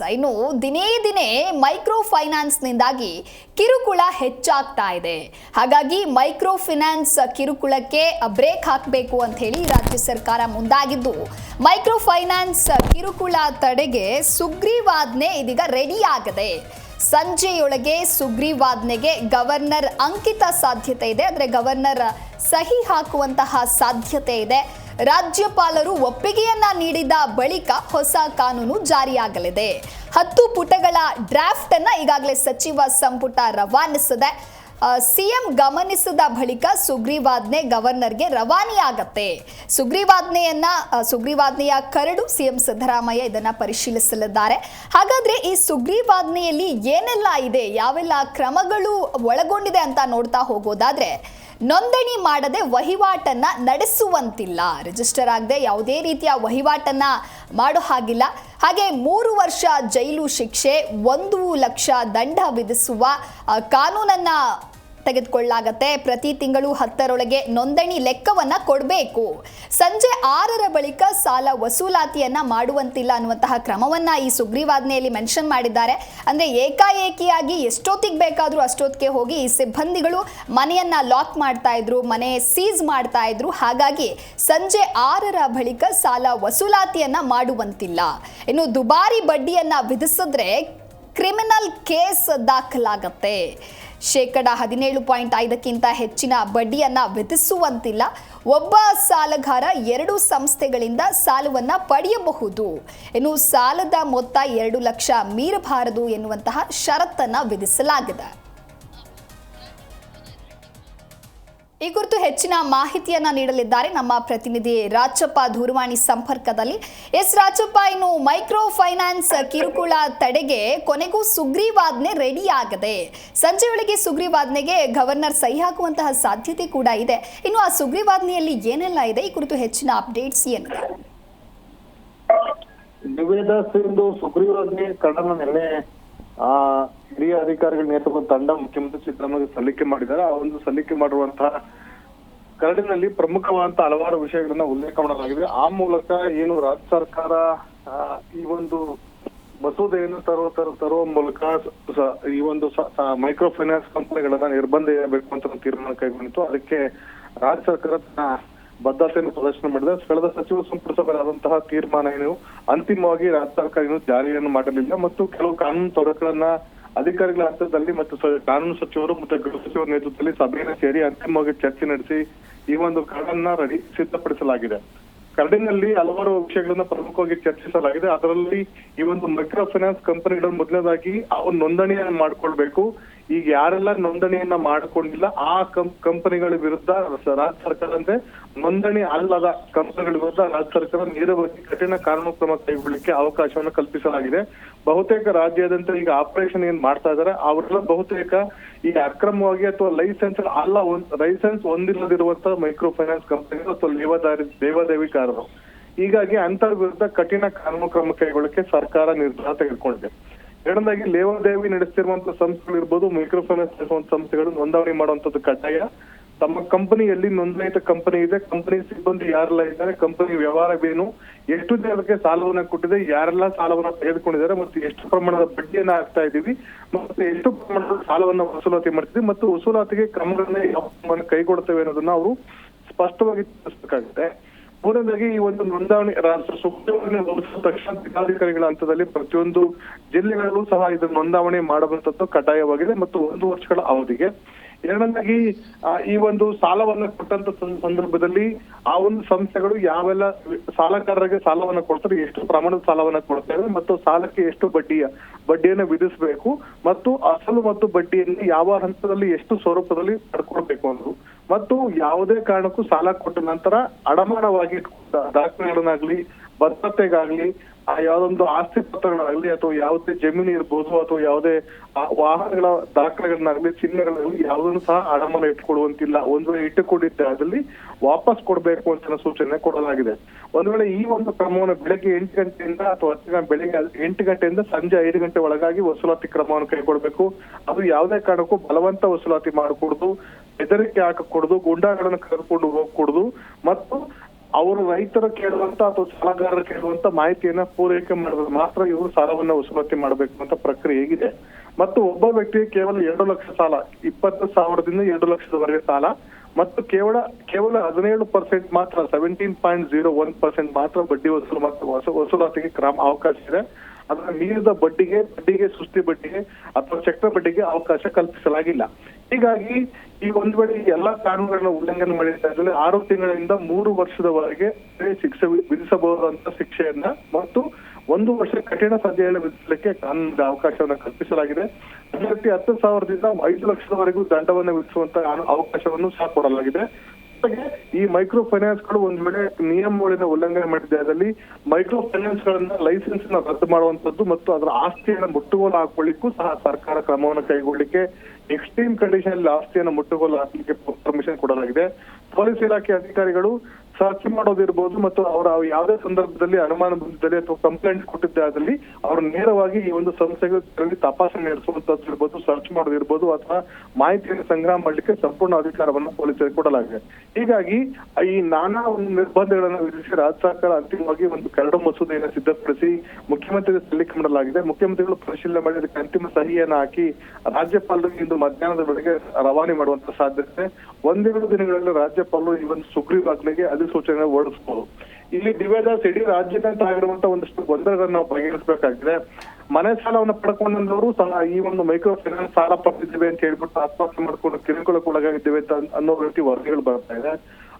ಇನ್ನು ದಿನೇ ದಿನೇ ಮೈಕ್ರೋ ಫೈನಾನ್ಸ್ನಿಂದಾಗಿ ಕಿರುಕುಳ ಹೆಚ್ಚಾಗ್ತಾ ಇದೆ. ಹಾಗಾಗಿ ಮೈಕ್ರೋ ಫೈನಾನ್ಸ್ ಕಿರುಕುಳಕ್ಕೆ ಬ್ರೇಕ್ ಹಾಕಬೇಕು ಅಂತ ಹೇಳಿ ರಾಜ್ಯ ಸರ್ಕಾರ ಮುಂದಾಗಿದ್ದು ಮೈಕ್ರೋ ಫೈನಾನ್ಸ್ ಕಿರುಕುಳ ತಡೆಗೆ ಸುಗ್ರೀವಾಜ್ಞೆ ಇದೀಗ ರೆಡಿ ಆಗಿದೆ. ಸಂಜೆಯೊಳಗೆ ಸುಗ್ರೀವಾಜ್ಞೆಗೆ ಗವರ್ನರ್ ಅಂಕಿತ ಸಾಧ್ಯತೆ ಇದೆ. ಅಂದರೆ ಗವರ್ನರ್ ಸಹಿ ಹಾಕುವಂತಹ ಸಾಧ್ಯತೆ ಇದೆ. ರಾಜ್ಯಪಾಲರು ಒಪ್ಪಿಗೆಯನ್ನ ನೀಡಿದ ಬಳಿಕ ಹೊಸ ಕಾನೂನು ಜಾರಿಯಾಗಲಿದೆ. ಹತ್ತು ಪುಟಗಳ ಡ್ರಾಫ್ಟ್ ಅನ್ನ ಈಗಾಗಲೇ ಸಚಿವ ಸಂಪುಟ ರವಾನಿಸಿದೆ. ಸಿಎಂ ಗಮನಿಸಿದ ಬಳಿಕ ಸುಗ್ರೀವಾಜ್ಞೆ ಗವರ್ನರ್ಗೆ ರವಾನೆಯಾಗತ್ತೆ. ಸುಗ್ರೀವಾಜ್ಞೆಯನ್ನ ಸುಗ್ರೀವಾಜ್ಞೆಯ ಕರಡು ಸಿಎಂ ಸಿದ್ದರಾಮಯ್ಯ ಇದನ್ನ ಪರಿಶೀಲಿಸಲಿದ್ದಾರೆ. ಹಾಗಾದ್ರೆ ಈ ಸುಗ್ರೀವಾಜ್ಞೆಯಲ್ಲಿ ಏನೆಲ್ಲ ಇದೆ? ಯಾವೆಲ್ಲ ಕ್ರಮಗಳು ಒಳಗೊಂಡಿದೆ ಅಂತ ನೋಡ್ತಾ ಹೋಗೋದಾದ್ರೆ ನೋಂದಣಿ ಮಾಡದೆ ವಹಿವಾಟನ್ನ ನಡೆಸುವಂತಿಲ್ಲ. ರಿಜಿಸ್ಟರ್ ಆಗದೆ ಯಾವುದೇ ರೀತಿಯ ವಹಿವಾಟನ್ನ ಮಾಡೋ ಹಾಗಿಲ್ಲ. ಹಾಗೆ ಮೂರು ವರ್ಷ ಜೈಲು ಶಿಕ್ಷೆ, ಒಂದು ಲಕ್ಷ ದಂಡ ವಿಧಿಸುವ ಕಾನೂನನ್ನು ತೆಗೆದುಕೊಳ್ಳಲಾಗತ್ತೆ ಪ್ರತಿ ತಿಂಗಳು ಹತ್ತರೊಳಗೆ ನೋಂದಣಿ ಲೆಕ್ಕವನ್ನ ಕೊಡಬೇಕು. ಸಂಜೆ ಆರರ ಬಳಿಕ ಸಾಲ ವಸೂಲಾತಿಯನ್ನ ಮಾಡುವಂತಿಲ್ಲ ಅನ್ನುವಂತಹ ಕ್ರಮವನ್ನ ಈ ಸುಗ್ರೀವಾಜ್ಞೆಯಲ್ಲಿ ಮೆನ್ಷನ್ ಮಾಡಿದ್ದಾರೆ. ಅಂದ್ರೆ ಏಕಾಏಕಿಯಾಗಿ ಎಷ್ಟೊತ್ತಿಗೆ ಬೇಕಾದರೂ ಅಷ್ಟೊತ್ತಿಗೆ ಹೋಗಿ ಈ ಸಿಬ್ಬಂದಿಗಳು ಮನೆಯನ್ನ ಲಾಕ್ ಮಾಡ್ತಾ ಇದ್ರು, ಮನೆ ಸೀಸ್ ಮಾಡ್ತಾ ಇದ್ರು. ಹಾಗಾಗಿ ಸಂಜೆ ಆರರ ಬಳಿಕ ಸಾಲ ವಸೂಲಾತಿಯನ್ನ ಮಾಡುವಂತಿಲ್ಲ. ಇನ್ನು ದುಬಾರಿ ಬಡ್ಡಿಯನ್ನ ವಿಧಿಸಿದ್ರೆ ಕ್ರಿಮಿನಲ್ ಕೇಸ್ ದಾಖಲಾಗತ್ತೆ. ಶೇಕಡ ಹದಿನೇಳು ಪಾಯಿಂಟ್ ಐದಕ್ಕಿಂತ ಹೆಚ್ಚಿನ ಬಡ್ಡಿಯನ್ನ ವಿಧಿಸುವಂತಿಲ್ಲ. ಒಬ್ಬ ಸಾಲಗಾರ ಎರಡು ಸಂಸ್ಥೆಗಳಿಂದ ಸಾಲವನ್ನ ಪಡೆಯಬಹುದು. ಇನ್ನು ಸಾಲದ ಮೊತ್ತ ಎರಡು ಲಕ್ಷ ಮೀರಬಾರದು ಎನ್ನುವಂತಹ ಷರತ್ತನ್ನ ವಿಧಿಸಲಾಗಿದೆ. ಈ ಕುರಿತು ಹೆಚ್ಚಿನ ಮಾಹಿತಿಯನ್ನ ನೀಡಲಿದ್ದಾರೆ ನಮ್ಮ ಪ್ರತಿನಿಧಿ ರಾಜಪ್ಪ ದೂರವಾಣಿ ಸಂಪರ್ಕದಲ್ಲಿ. ಎಸ್ ರಾಜಪ್ಪ, ಇನ್ನು ಮೈಕ್ರೋ ಫೈನಾನ್ಸ್ ಕಿರುಕುಳ ತಡೆಗೆ ಕೊನೆಗೂ ಸುಗ್ರೀವಾಜ್ಞೆ ರೆಡಿ ಆಗದೆ ಸಂಜೆ ವೇಳೆಗೆ ಸುಗ್ರೀವಾಜ್ಞೆಗೆ ಗವರ್ನರ್ ಸಹಿ ಹಾಕುವಂತಹ ಸಾಧ್ಯತೆ ಕೂಡ ಇದೆ. ಇನ್ನು ಆ ಸುಗ್ರೀವಾಜ್ಞೆಯಲ್ಲಿ ಏನೆಲ್ಲ ಇದೆ? ಈ ಕುರಿತು ಹೆಚ್ಚಿನ ಅಪ್ಡೇಟ್ಸ್ ಏನಿದೆ? ನಿವೇದ ಸಿಂಧು ಸುಗ್ರೀವಾಜ್ಞೆ ಕನ್ನಡ ನಿನ್ನೆ ಆ ಹಿರಿಯ ಅಧಿಕಾರಿಗಳ ನೇತೃತ್ವ ತಂಡ ಮುಖ್ಯಮಂತ್ರಿ ಸಿದ್ದರಾಮಯ್ಯ ಸಲ್ಲಿಕೆ ಮಾಡಿದ್ದಾರೆ. ಆ ಒಂದು ಸಲ್ಲಿಕೆ ಮಾಡಿರುವಂತಹ ಕರಡಿನಲ್ಲಿ ಪ್ರಮುಖವಾದಂತಹ ಹಲವಾರು ವಿಷಯಗಳನ್ನ ಉಲ್ಲೇಖ ಮಾಡಲಾಗಿದೆ. ಆ ಮೂಲಕ ಏನು ರಾಜ್ಯ ಸರ್ಕಾರ ಈ ಒಂದು ಮಸೂದೆಯನ್ನು ತರುವ, ತರ- ತರುವ ಮೂಲಕ ಈ ಒಂದು ಮೈಕ್ರೋ ಫೈನಾನ್ಸ್ ಕಂಪನಿಗಳನ್ನ ನಿರ್ಬಂಧ ಇರಬೇಕು ಅಂತ ತೀರ್ಮಾನ ಕೈಗೊಂಡಿತ್ತು. ಅದಕ್ಕೆ ರಾಜ್ಯ ಸರ್ಕಾರ ತನ್ನ ಬದ್ಧತೆಯನ್ನು ಪ್ರದರ್ಶನ ಮಾಡಿದೆ ಕಳೆದ ಸಚಿವ ಸಂಪುಟ ಸಭೆಯಾದಂತಹ ತೀರ್ಮಾನ ಏನು? ಅಂತಿಮವಾಗಿ ರಾಜ್ಯ ಸರ್ಕಾರ ಏನು ಜಾರಿಯನ್ನು ಮಾಡಲಿಲ್ಲ ಮತ್ತು ಕೆಲವು ಕಾನೂನು ತೊಡಕುಗಳನ್ನ ಅಧಿಕಾರಿಗಳ ಹಂತದಲ್ಲಿ ಮತ್ತು ಕಾನೂನು ಸಚಿವರು ಮತ್ತು ಗೃಹ ಸಚಿವರ ನೇತೃತ್ವದಲ್ಲಿ ಸಭೆಯನ್ನು ಸೇರಿ ಅಂತಿಮವಾಗಿ ಚರ್ಚೆ ನಡೆಸಿ ಈ ಒಂದು ಕರಡನ್ನ ರೆಡಿ ಸಿದ್ಧಪಡಿಸಲಾಗಿದೆ. ಕರಡಿನಲ್ಲಿ ಹಲವಾರು ವಿಷಯಗಳನ್ನ ಪ್ರಮುಖವಾಗಿ ಚರ್ಚಿಸಲಾಗಿದೆ. ಅದರಲ್ಲಿ ಈ ಒಂದು ಮೈಕ್ರೋ ಫೈನಾನ್ಸ್ ಕಂಪನಿಗಳು ಮೊದಲನೇದಾಗಿ ಅವ್ರು ನೋಂದಣಿಯನ್ನು ಮಾಡ್ಕೊಳ್ಬೇಕು. ಈಗ ಯಾರೆಲ್ಲ ನೋಂದಣಿಯನ್ನ ಮಾಡಿಕೊಂಡಿಲ್ಲ, ಆ ಕಂಪನಿಗಳ ವಿರುದ್ಧ ರಾಜ್ಯ ಸರ್ಕಾರ ಅಂದ್ರೆ ನೋಂದಣಿ ಅಲ್ಲದ ಕಂಪನಿಗಳ ವಿರುದ್ಧ ರಾಜ್ಯ ಸರ್ಕಾರ ನೇರವಾಗಿ ಕಠಿಣ ಕಾನೂನು ಕ್ರಮ ಕೈಗೊಳ್ಳಲಿಕ್ಕೆ ಅವಕಾಶವನ್ನು ಕಲ್ಪಿಸಲಾಗಿದೆ. ಬಹುತೇಕ ರಾಜ್ಯಾದ್ಯಂತ ಈಗ ಆಪರೇಷನ್ ಏನ್ ಮಾಡ್ತಾ ಇದಾರೆ, ಅವರೆಲ್ಲ ಬಹುತೇಕ ಈ ಅಕ್ರಮವಾಗಿ ಅಥವಾ ಲೈಸೆನ್ಸ್ ಅಲ್ಲ ಲೈಸೆನ್ಸ್ ಹೊಂದಿಲ್ಲದಿರುವಂತಹ ಮೈಕ್ರೋ ಫೈನಾನ್ಸ್ ಕಂಪನಿಗಳು ಅಥವಾ ಲೇವಾದಾರಿ ದೇವಾದೇವಿಕಾರರು ಹೀಗಾಗಿ ಅಂತರ ವಿರುದ್ಧ ಕಠಿಣ ಕಾನೂನು ಕ್ರಮ ಕೈಗೊಳ್ಳಕ್ಕೆ ಸರ್ಕಾರ ನಿರ್ಧಾರ ತೆಗೆದುಕೊಂಡಿದೆ. ಎರಡನೇದಾಗಿ ಲೇವಾದೇವಿ ನಡೆಸ್ತಿರುವಂತಹ ಸಂಸ್ಥೆಗಳು ಇರ್ಬೋದು ಮೈಕ್ರೋ ಫೈನಾನ್ಸ್ ನಡೆಸುವಂತ ಸಂಸ್ಥೆಗಳು ನೋಂದಣಿ ಮಾಡುವಂತದ್ದು ಕಡ್ಡಾಯ. ತಮ್ಮ ಕಂಪನಿಯಲ್ಲಿ ನೋಂದಾಯಿತ ಕಂಪನಿ ಇದೆ. ಕಂಪನಿ ಸಿಬ್ಬಂದಿ ಯಾರೆಲ್ಲ ಇದ್ದಾರೆ, ಕಂಪನಿ ವ್ಯವಹಾರವೇನು, ಎಷ್ಟು ಜನಕ್ಕೆ ಸಾಲವನ್ನ ಕೊಟ್ಟಿದೆ, ಯಾರೆಲ್ಲ ಸಾಲವನ್ನ ತೆಗೆದುಕೊಂಡಿದ್ದಾರೆ, ಮತ್ತು ಎಷ್ಟು ಪ್ರಮಾಣದ ಬಡ್ಡಿಯನ್ನ ಹಾಕ್ತಾ ಇದೀವಿ ಮತ್ತು ಎಷ್ಟು ಪ್ರಮಾಣದ ಸಾಲವನ್ನ ವಸೂಲಾತಿ ಮಾಡ್ತೀವಿ ಮತ್ತು ವಸೂಲಾತಿಗೆ ಕ್ರಮಗಳನ್ನ ಯಾವ ಕೈಗೊಡ್ತೇವೆ ಅನ್ನೋದನ್ನ ಅವರು ಸ್ಪಷ್ಟವಾಗಿ ತಿಳಿಸಬೇಕಾಗುತ್ತೆ. ಮೂರನೇದಾಗಿ ಈ ಒಂದು ನೋಂದಣಿ, ರಾಷ್ಟ್ರ ತಕ್ಷಣ ಜಿಲ್ಲಾಧಿಕಾರಿಗಳ ಹಂತದಲ್ಲಿ ಪ್ರತಿಯೊಂದು ಜಿಲ್ಲೆಗಳಲ್ಲೂ ಸಹ ಇದನ್ನು ನೋಂದಾವಣೆ ಮಾಡುವಂತದ್ದು ಕಡ್ಡಾಯವಾಗಿದೆ. ಮತ್ತು ಒಂದು ವರ್ಷಗಳ ಅವಧಿಗೆ ಎರಡನೇದಾಗಿ ಈ ಒಂದು ಸಾಲವನ್ನ ಕೊಟ್ಟಂತ ಸಂದರ್ಭದಲ್ಲಿ ಆ ಒಂದು ಸಂಸ್ಥೆಗಳು ಯಾವೆಲ್ಲ ಸಾಲಗಾರರಿಗೆ ಸಾಲವನ್ನ ಕೊಡ್ತಾರೆ, ಎಷ್ಟು ಪ್ರಮಾಣದ ಸಾಲವನ್ನ ಕೊಡ್ತಾರೆ ಮತ್ತು ಸಾಲಕ್ಕೆ ಎಷ್ಟು ಬಡ್ಡಿಯ, ಬಡ್ಡಿಯನ್ನು ವಿಧಿಸಬೇಕು, ಮತ್ತು ಅಸಲು ಮತ್ತು ಬಡ್ಡಿಯಲ್ಲಿ ಯಾವ ಹಂತದಲ್ಲಿ ಎಷ್ಟು ಸ್ವರೂಪದಲ್ಲಿ ಪಡ್ಕೊಳ್ಬೇಕು ಅಂದ್ರು. ಮತ್ತು ಯಾವುದೇ ಕಾರಣಕ್ಕೂ ಸಾಲ ಕೊಟ್ಟ ನಂತರ ಅಡಮಾನವಾಗಿ ದಾಖಲೆಗಳನ್ನಾಗ್ಲಿ, ಭದ್ರತೆಗಾಗ್ಲಿ ಆ ಯಾವ್ದೊಂದು ಆಸ್ತಿ ಪತ್ರಗಳಾಗ್ಲಿ ಅಥವಾ ಯಾವುದೇ ಜಮೀನು ಇರ್ಬೋದು ಅಥವಾ ಯಾವುದೇ ವಾಹನಗಳ ದಾಖಲೆಗಳನ್ನಾಗ್ಲಿ ಚಿಹ್ನೆಗಳಾಗ್ಲಿ ಯಾವುದನ್ನು ಸಹ ಅಡಮಾನ ಇಟ್ಕೊಳ್ಳುವಂತಿಲ್ಲ ಒಂದು ವೇಳೆ ಇಟ್ಟುಕೊಂಡಿದ್ದೆ ಅದರಲ್ಲಿ ವಾಪಸ್ ಕೊಡಬೇಕು ಅಂತ ಸೂಚನೆ ಕೊಡಲಾಗಿದೆ. ಒಂದ್ ವೇಳೆ ಈ ಒಂದು ಕ್ರಮವನ್ನು ಬೆಳಗ್ಗೆ ಎಂಟು ಗಂಟೆಯಿಂದ ಅಥವಾ ಹತ್ತು ಬೆಳಗ್ಗೆ ಎಂಟು ಗಂಟೆಯಿಂದ ಸಂಜೆ ಐದು ಗಂಟೆ ಒಳಗಾಗಿ ವಸೂಲಾತಿ ಕ್ರಮವನ್ನು ಕೈಗೊಳ್ಬೇಕು ಅದು ಯಾವುದೇ ಕಾರಣಕ್ಕೂ ಬಲವಂತ ವಸೂಲಾತಿ ಮಾಡಿಕೊಡುದು, ಬೆದರಿಕೆ ಹಾಕಕೂಡದು, ಗುಂಡಾಗಳನ್ನು ಕರೆದುಕೊಂಡು ಹೋಗಕೂಡದು ಮತ್ತು ಅವರು ರೈತರು ಕೇಳುವಂತ ಅಥವಾ ಸಾಲಗಾರರು ಕೇಳುವಂತ ಮಾಹಿತಿಯನ್ನ ಪೂರೈಕೆ ಮಾಡಿದ್ರೆ ಮಾತ್ರ ಇವರು ಸಾಲವನ್ನ ವಸೂಲಾತಿ ಮಾಡಬೇಕು ಅಂತ ಪ್ರಕ್ರಿಯೆ ಹೇಗಿದೆ. ಮತ್ತು ಒಬ್ಬ ವ್ಯಕ್ತಿಗೆ ಕೇವಲ ಎರಡು ಲಕ್ಷ ಸಾಲ, ಇಪ್ಪತ್ತು ಸಾವಿರದಿಂದ ಎರಡು ಲಕ್ಷದವರೆಗೆ ಸಾಲ ಮತ್ತು ಕೇವಲ ಕೇವಲ ಹದಿನೇಳು ಪರ್ಸೆಂಟ್ ಮಾತ್ರ seventeen point zero one percent ಮಾತ್ರ ಬಡ್ಡಿ ವಸೂಲು, ವಸೂಲಾತಿಗೆ ಕ್ರಮ ಅವಕಾಶ ಇದೆ. ಅದರ ಮೀರಿದ ಬಡ್ಡಿಗೆ ಬಡ್ಡಿಗೆ ಸುಸ್ತಿ ಬಡ್ಡಿಗೆ ಅಥವಾ ಚಕ್ರ ಬಡ್ಡಿಗೆ ಅವಕಾಶ ಕಲ್ಪಿಸಲಾಗಿಲ್ಲ. ಹೀಗಾಗಿ ಈ ಒಂದ್ ವೇಳೆ ಎಲ್ಲಾ ಕಾನೂನುಗಳನ್ನ ಉಲ್ಲಂಘನೆ ಮಾಡಿದ್ರೆ ಆರು ತಿಂಗಳಿಂದ ಮೂರು ವರ್ಷದವರೆಗೆ ಶಿಕ್ಷೆ ವಿ- ವಿಧಿಸಬಹುದಂತ ಶಿಕ್ಷೆಯನ್ನ ಮತ್ತು ಒಂದು ವರ್ಷ ಕಠಿಣ ಸಂಜೆಯನ್ನು ವಿಧಿಸಲಿಕ್ಕೆ ಕಾನೂನಿನ ಅವಕಾಶವನ್ನ ಕಲ್ಪಿಸಲಾಗಿದೆ. ಅದೇ ರೀತಿ ಹತ್ತು ಸಾವಿರದಿಂದ ಐದು ಲಕ್ಷದವರೆಗೂ ದಂಡವನ್ನು ವಿಧಿಸುವಂತ ಅವಕಾಶವನ್ನು ಸಹ ಕೊಡಲಾಗಿದೆ. ಈ ಮೈಕ್ರೋ ಫೈನಾನ್ಸ್ಗಳು ಒಂದ್ ವೇಳೆ ನಿಯಮಗಳಿಂದ ಉಲ್ಲಂಘನೆ ಮಾಡಿದಲ್ಲಿ ಮೈಕ್ರೋ ಫೈನಾನ್ಸ್ ಗಳನ್ನ ಲೈಸೆನ್ಸ್ನ ರದ್ದು ಮಾಡುವಂತದ್ದು ಮತ್ತು ಅದರ ಆಸ್ತಿಯನ್ನ ಮುಟ್ಟುಗೋಲು ಹಾಕೊಳ್ಳಿಕ್ಕೂ ಸಹ ಸರ್ಕಾರ ಕ್ರಮವನ್ನು ಕೈಗೊಳ್ಳಿಕ್ಕೆ ಎಕ್ಸ್ಟ್ರೀಮ್ ಕಂಡೀಷನ್ ಅಲ್ಲಿ ಆಸ್ತಿಯನ್ನು ಮುಟ್ಟುಗೋಲು ಹಾಕಲಿಕ್ಕೆ ಪರ್ಮಿಷನ್ ಕೊಡಲಾಗಿದೆ. ಪೊಲೀಸ್ ಇಲಾಖೆ ಅಧಿಕಾರಿಗಳು ಸರ್ಚ್ ಮಾಡೋದಿರ್ಬೋದು ಮತ್ತು ಅವರ ಯಾವುದೇ ಸಂದರ್ಭದಲ್ಲಿ ಅನುಮಾನ ಬಂದಿದ್ದಲ್ಲಿ ಅಥವಾ ಕಂಪ್ಲೇಂಟ್ ಕೊಟ್ಟಿದ್ದಾದಲ್ಲಿ ಅವರು ನೇರವಾಗಿ ಈ ಒಂದು ಸಂಸ್ಥೆಗೆ ತಪಾಸಣೆ ನಡೆಸುವಂತದ್ದು ಇರ್ಬೋದು ಸರ್ಚ್ ಮಾಡೋದಿರ್ಬೋದು ಅಥವಾ ಮಾಹಿತಿಯನ್ನು ಸಂಗ್ರಹ ಮಾಡಲಿಕ್ಕೆ ಸಂಪೂರ್ಣ ಅಧಿಕಾರವನ್ನು ಪೊಲೀಸರಿಗೆ ಕೊಡಲಾಗಿದೆ. ಹೀಗಾಗಿ ಈ ನಾನಾ ಒಂದು ನಿರ್ಬಂಧಗಳನ್ನು ವಿಧಿಸಿ ರಾಜ್ಯ ಸರ್ಕಾರ ಅಂತಿಮವಾಗಿ ಒಂದು ಕರಡು ಮಸೂದೆಯನ್ನು ಸಿದ್ಧಪಡಿಸಿ ಮುಖ್ಯಮಂತ್ರಿಗೆ ಸಲ್ಲಿಕೆ ಮಾಡಲಾಗಿದೆ. ಮುಖ್ಯಮಂತ್ರಿಗಳು ಪರಿಶೀಲನೆ ಮಾಡಿ ಅದಕ್ಕೆ ಅಂತಿಮ ಸಹಿಯನ್ನು ಹಾಕಿ ರಾಜ್ಯಪಾಲರು ಇಂದು ಮಧ್ಯಾಹ್ನದ ವೇಳೆಗೆ ರವಾನೆ ಮಾಡುವಂತ ಸಾಧ್ಯತೆ. ಒಂದೆರಡು ದಿನಗಳಲ್ಲಿ ರಾಜ್ಯಪಾಲರು ಈ ಒಂದು ಸುಗ್ರೀವಾಜ್ಞೆಗೆ ಅಧಿಸೂಚನೆ ಹೊರಡಿಸಬಹುದು ಇಲ್ಲಿ ಡಿವೈಡರ್ಸ್ ಇಡೀ ರಾಜ್ಯದಂತ ಆಗಿರುವಂತಹ ಒಂದಷ್ಟು ಗೊಂದಲಗಳನ್ನು ನಾವು ಬಗೆಹರಿಸಬೇಕಾಗಿದೆ. ಮನೆ ಸಾಲವನ್ನು ಪಡ್ಕೊಂಡವರು ಈ ಒಂದು ಮೈಕ್ರೋ ಫೈನಾನ್ಸ್ ಸಾಲ ಪಡೆದಿದ್ದೇವೆ ಅಂತ ಹೇಳ್ಬಿಟ್ಟು ಆತ್ಮಹತ್ಯೆ ಮಾಡ್ಕೊಂಡು ಕಿರುಕುಳಕ್ಕೆ ಒಳಗಾಗಿದ್ದೇವೆ ಅನ್ನೋ ರೀತಿ ವರದಿಗಳು ಬರ್ತಾ ಇದೆ.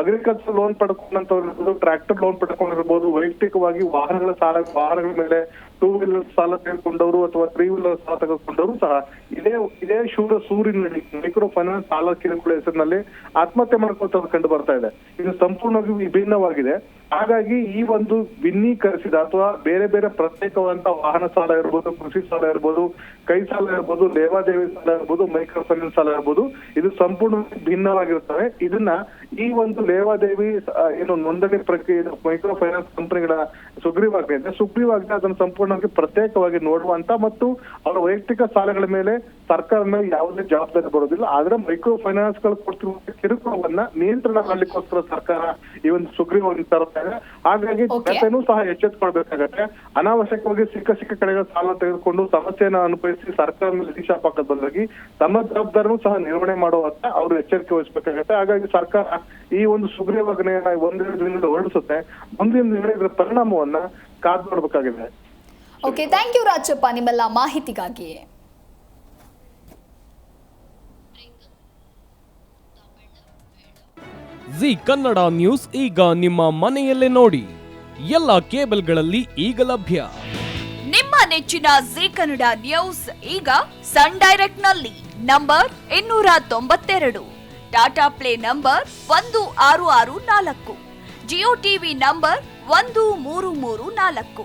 ಅಗ್ರಿಕಲ್ಚರ್ ಲೋನ್ ಪಡ್ಕೊಂಡಂತವ್ರು ಟ್ರಾಕ್ಟರ್ ಲೋನ್ ಪಡ್ಕೊಂಡಿರ್ಬೋದು, ವೈಯಕ್ತಿಕವಾಗಿ ವಾಹನಗಳ ಸಾಲ, ವಾಹನಗಳ ಮೇಲೆ ಟೂ ವೀಲರ್ ಸಾಲ ತೆಗೆದುಕೊಂಡವರು ಅಥವಾ ತ್ರೀ ವೀಲರ್ ಸಾಲ ತೆಗೆದುಕೊಂಡವರು ಸಹ ಇದೇ ಇದೇ ಶೂರ ಸೂರಿನಲ್ಲಿ ಮೈಕ್ರೋ ಫೈನಾನ್ಸ್ ಸಾಲ ಕಿರುಕುಳ ಹೆಸರಿನಲ್ಲಿ ಆತ್ಮಹತ್ಯೆ ಮಾಡ್ಕೊಳ್ತಾ ಕಂಡು ಬರ್ತಾ ಇದೆ. ಇದು ಸಂಪೂರ್ಣವಾಗಿ ವಿಭಿನ್ನವಾಗಿದೆ. ಹಾಗಾಗಿ ಈ ಒಂದು ಭಿನ್ನೀಕರಿಸಿದ ಅಥವಾ ಬೇರೆ ಬೇರೆ ಪ್ರತ್ಯೇಕವಾದಂತಹ ವಾಹನ ಸಾಲ ಇರ್ಬೋದು, ಕೃಷಿ ಸಾಲ ಇರ್ಬೋದು, ಕೈ ಸಾಲ ಇರ್ಬೋದು ಲೇವಾದೇವಿ ಸಾಲ ಇರ್ಬೋದು ಮೈಕ್ರೋ ಫೈನಾನ್ಸ್ ಸಾಲ ಇರ್ಬೋದು, ಇದು ಸಂಪೂರ್ಣವಾಗಿ ಭಿನ್ನವಾಗಿರುತ್ತವೆ. ಇದನ್ನ ಈ ಒಂದು ಲೇವಾದೇವಿ ಏನು ನೋಂದಣಿ ಪ್ರಕ್ರಿಯೆ ಮೈಕ್ರೋ ಫೈನಾನ್ಸ್ ಕಂಪನಿಗಳ ಸುಗ್ರೀವಾಜ್ಞೆ ಇದೆ ಸುಗ್ರೀವಾಜ್ಞೆ ಅದನ್ನು ಸಂಪೂರ್ಣವಾಗಿ ಪ್ರತ್ಯೇಕವಾಗಿ ನೋಡುವಂತ ಮತ್ತು ಅವರ ವೈಯಕ್ತಿಕ ಸಾಲಗಳ ಮೇಲೆ ಸರ್ಕಾರದ ಮೇಲೆ ಯಾವುದೇ ಜವಾಬ್ದಾರಿ ಬರೋದಿಲ್ಲ. ಆದ್ರೆ ಮೈಕ್ರೋ ಫೈನಾನ್ಸ್ಗಳು ಕೊಡ್ತಿರುವಂತ ಕಿರುಕುಳವನ್ನ ನಿಯಂತ್ರಣ ಮಾಡಲಿಕ್ಕೋಸ್ಕರ ಸರ್ಕಾರ ಈ ಒಂದು ಸುಗ್ರೀವಾಜ್ಞೆ ತರುತ್ತೆ ಹಾಗಾಗಿ. ಜನತೆನೂ ಸಹ ಎಚ್ಚೆತ್ಕೊಳ್ಬೇಕಾಗತ್ತೆ. ಅನಾವಶ್ಯಕವಾಗಿ ಸಿಕ್ಕ ಸಿಕ್ಕ ಕಡೆಗಳ ಸಾಲ ತೆಗೆದುಕೊಂಡು ಸಮಸ್ಯೆಯನ್ನು ಅನುಭವಿಸಿ ಸರ್ಕಾರ ಮೇಲೆ ಶಿಕ್ಷಾಪಾಕದ ಹಾಕೋದ್ ಬದಲಾಗಿ ತಮ್ಮ ಜವಾಬ್ದಾರಿನೂ ಸಹ ನಿರ್ವಹಣೆ ಮಾಡುವಂತ ಅವರು ಎಚ್ಚರಿಕೆ ವಹಿಸಬೇಕಾಗತ್ತೆ. ಹಾಗಾಗಿ ಸರ್ಕಾರ ಈ ಒಂದು ಸುಗ್ರೀವಾಜ್ಞೆಯನ್ನ ಒಂದೆರಡು ದಿನದಿಂದ ಹೊರಡಿಸುತ್ತೆ. ಮುಂದಿನ ದಿನ ಇದರ ಪರಿಣಾಮವನ್ನ ಕಾದು ನೋಡ್ಬೇಕಾಗಿದೆ. ಓಕೆ ಥ್ಯಾಂಕ್ ಯು ರಾಜಪ್ಪ ನಿಮ್ಮೆಲ್ಲ ಮಾಹಿತಿಗಾಗಿ. ಜಿ ಕನ್ನಡ ನ್ಯೂಸ್ ಈಗ ನಿಮ್ಮ ಮನೆಯಲ್ಲೇ ನೋಡಿ. ಎಲ್ಲ ಕೇಬಲ್ಗಳಲ್ಲಿ ಈಗ ಲಭ್ಯ. ನಿಮ್ಮ ನೆಚ್ಚಿನ ಜಿ ಕನ್ನಡ ನ್ಯೂಸ್ ಈಗ ಸನ್ ಡೈರೆಕ್ಟ್ನಲ್ಲಿ ನಂಬರ್ ಇನ್ನೂರ ತೊಂಬತ್ತೆರಡು ಟಾಟಾ ಪ್ಲೇ ನಂಬರ್ ಒಂದು ಆರು ಆರು ನಾಲ್ಕು ಜಿಯೋ ಟಿವಿ ನಂಬರ್ ಒಂದು ಮೂರು ಮೂರು ನಾಲ್ಕು.